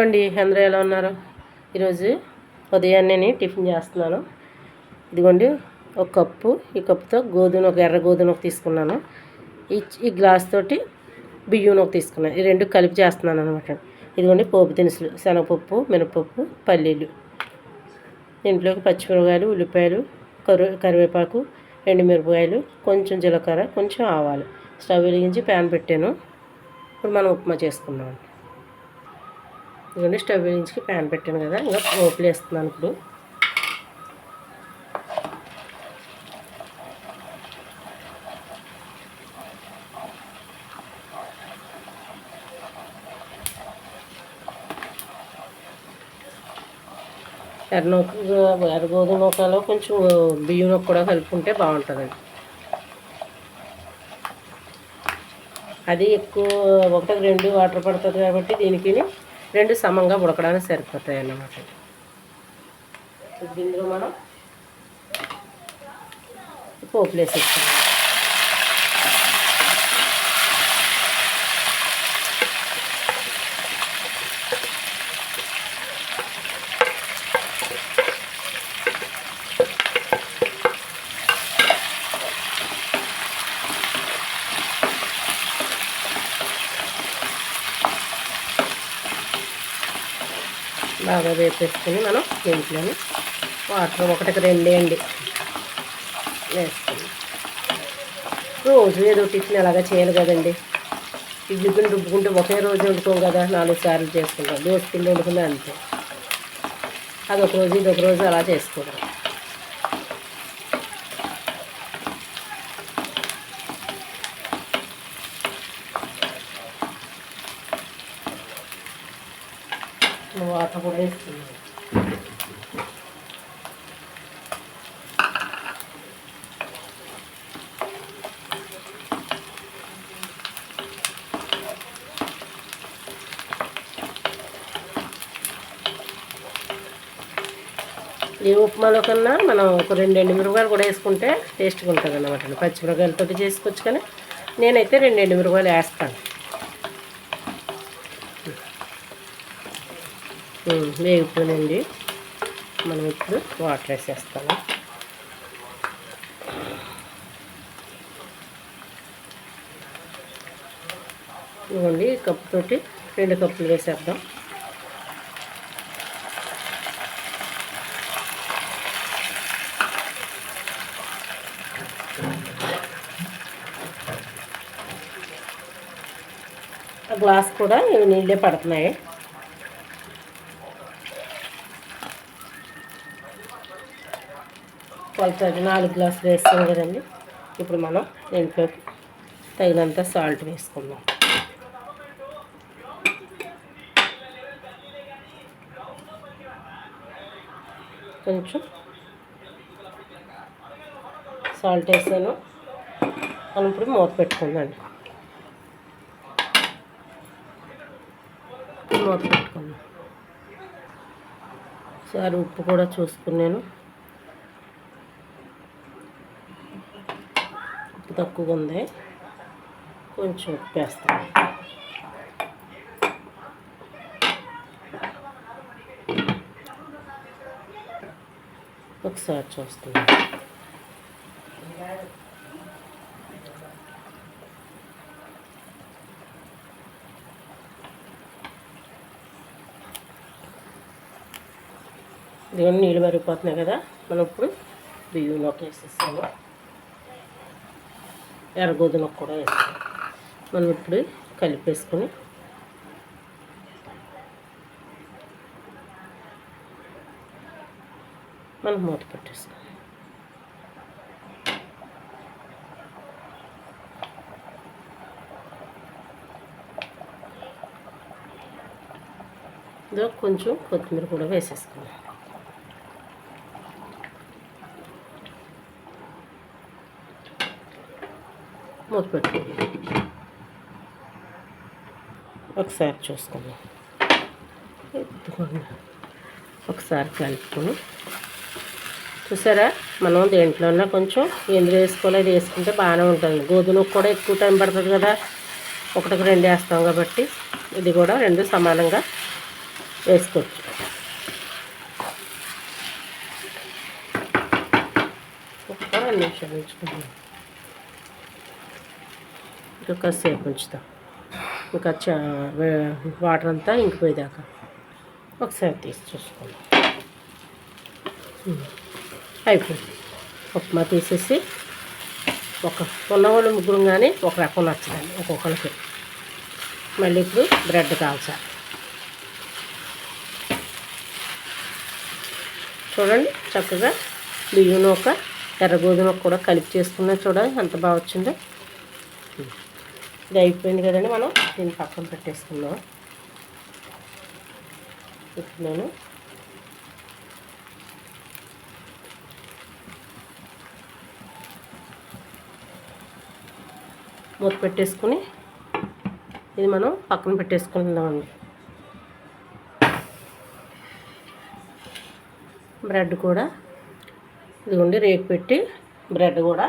అండి అందరూ ఎలా ఉన్నారు? ఈరోజు ఉదయాన్నే టిఫిన్ చేస్తున్నాను. ఇదిగోండి ఒక కప్పు ఈ కప్పుతో గోధుమ ఒక ఎర్ర గోధుమ తీసుకున్నాను. ఈ ఈ గ్లాస్ తోటి బియ్యం ఒక తీసుకున్నాను ఈ రెండు కలిపి చేస్తున్నాను అనమాట ఇదిగోండి పోపు దినుసులు శనగపప్పు మినపప్పు పల్లీలు. ఇంట్లోకి పచ్చిమిరపకాయలు ఉల్లిపాయలు కరు కరివేపాకు ఎండుమిరపకాయలు కొంచెం జీలకర్ర కొంచెం ఆవాలు. స్టవ్ వెలిగించి ప్యాన్ పెట్టాను. ఇప్పుడు మనం ఉప్మా చేసుకుందాం ఇదిగోండి స్టవ్ నుంచి ప్యాన్ పెట్టాను కదా ఇంకా పోపులు వేస్తున్నాను ఇప్పుడు. ఎర్ర ఎర్ర గోధుమ నూకలో కొంచెం బియ్యం నూక కూడా కలుపుకుంటే బాగుంటుందండి. అది ఎక్కువ ఒకటి రెండు వాటర్ పడుతుంది కాబట్టి దీనికి రెండు సమంగా ఉడకడానికి సరిపోతాయి అన్నమాట. ఇందులో మనం పోపులు వేసేస్తాం బాగా వేపేసుకొని మనం దీంట్లోని వాటర్ ఒకటికి రెండేయండి వేసుకుని. రోజు ఏదో టిఫిన్ అలాగా చేయాలి కదండి. ఇడ్లీపిండి రుబ్బుకుంటే ఒకే రోజు వండుకోం కదా నాలుగు సార్లు చేసుకుంటాం. దోశ పిండి వండుకుందా అంతే. అదొక రోజు ఇదొక రోజు అలా చేసుకుంటాం వాటర్ కూడా ఈ ఉప్మాలో కన్నా మనం ఒక రెండు ఎండు మిరపకాయలు కూడా వేసుకుంటే టేస్ట్గా ఉంటుంది అన్నమాట పచ్చిమిరపకాయలతో చేసుకోవచ్చు కానీ నేనైతే రెండు ఎండు మిరపకాయలు వేస్తాను. వేగిపోయినండి మనం ఇప్పుడు వాటర్ వేసేస్తాము. ఇవ్వండి కప్పుతోటి రెండు కప్పులు వేసేద్దాం. ఆ గ్లాస్ కూడా నీళ్ళే పడుతున్నాయి. కొలత నాలుగు గ్లాసులు వేస్తాం కదండి. ఇప్పుడు మనం దీంట్లోకి తగినంత సాల్ట్ వేసుకుందాం. కొంచెం సాల్ట్ వేసాను. మనం ఇప్పుడు మూత పెట్టుకుందండి మూత పెట్టుకుందాం. సరే ఉప్పు కూడా చూసుకున్నాను. ఉప్పు తక్కువగా ఉంది కొంచెం ఉప్పు వేస్తాను ఒకసారి చూస్తున్నాను ఇదిగో నీళ్ళు మరిగిపోతున్నాయి కదా మనం ఇప్పుడు బియ్యంలోకి వేసేస్తాము ఎర్రగోధుమ కూడా వేస్తాం. మనం ఇప్పుడు కలిపేసుకొని మనం మూత పెట్టేసుకోవాలి. ఇదో కొంచెం కొత్తిమీర కూడా వేసేసుకున్నాం. మూత పెట్టుకోండి ఒకసారి చూసుకుందాం. ఎత్తుకోండి ఒకసారి కలుపుకొని. చూసారా? మనం దేంట్లోనే కొంచెం ఎందులో వేసుకోలేదు వేసుకుంటే బాగానే ఉంటుంది. గోధుమ కూడా ఎక్కువ టైం పడుతుంది కదా. ఒకటికి రెండు వేస్తాం కాబట్టి ఇది కూడా రెండు సమానంగా వేసుకోవచ్చు. ఒక్క రెండు నిమిషాలు ఉంచుకుందాం. ఇంకా కాసేపు ఉంచుతాం. ఇంకా చా వాటర్ అంతా ఇంకిపోయేదాకా. ఒకసారి తీసి చూసుకుందాం. అయిపోయింది. ఉప్మా తీసేసి ఒక ఉన్నవాళ్ళు ముగ్గురు కానీ ఒక రకం నచ్చదండి ఒక్కొక్కరికి మళ్ళీ ఇప్పుడు బ్రెడ్ కాల్చాలి చూడండి చక్కగా బియ్యం ఒక ఎర్ర గోధుమ కూడా కలిపి చేసుకున్నా చూడండి ఎంత బాగా వచ్చిందో. ఇది అయిపోయింది కదండి మనం దీన్ని పక్కన పెట్టేసుకుందాం. ఇప్పుడు నేను మూత పెట్టేసుకుని ఇది మనం పక్కన పెట్టేసుకుందామండి. బ్రెడ్ కూడా ఇదిగోండి రేకు పెట్టి బ్రెడ్ కూడా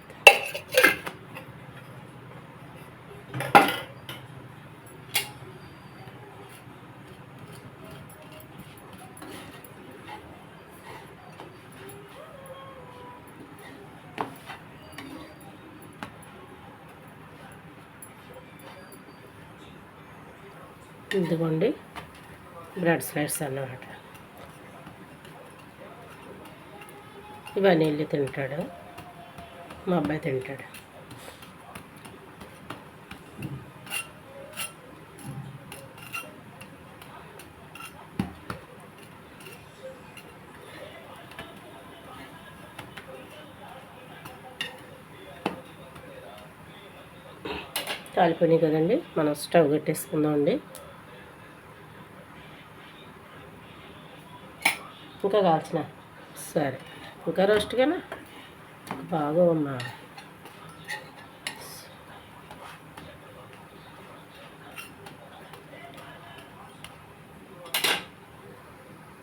ఇదిగోండి బ్రెడ్ స్లైడ్స్ అన్నమాట. ఇవన్నీ వెళ్ళి తింటాడు. మా అబ్బాయి తింటాడు. కాలిపోయినాయి కదండి మనం స్టవ్ కట్టేసుకుందాం అండి ఇంకా కాల్చిన. సరే. ఇంకా రోస్ట్గానా బాగా ఉన్నా.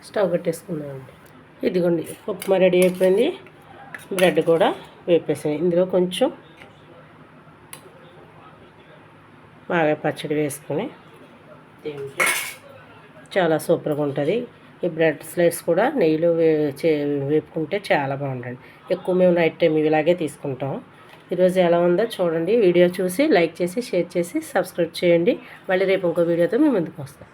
స్టవ్ కట్టేసుకుందామండి. ఇదిగోండి ఉప్మా రెడీ అయిపోయింది. బ్రెడ్ కూడా వేపేసాయి ఇందులో కొంచెం బాగా పచ్చడి వేసుకుని చాలా సూపర్గా ఉంటుంది. ఈ బ్రెడ్ స్లైడ్స్ కూడా నెయ్యిలో వే చే వేపుకుంటే చాలా బాగుంటుంది. ఎక్కువ మేము నైట్ టైం ఇలాగే తీసుకుంటాం. ఈరోజు ఎలా ఉందో చూడండి. వీడియో చూసి లైక్ చేసి షేర్ చేసి సబ్స్క్రైబ్ చేయండి. మళ్ళీ రేపు ఇంకో వీడియోతో మేము ముందుకు వస్తాం.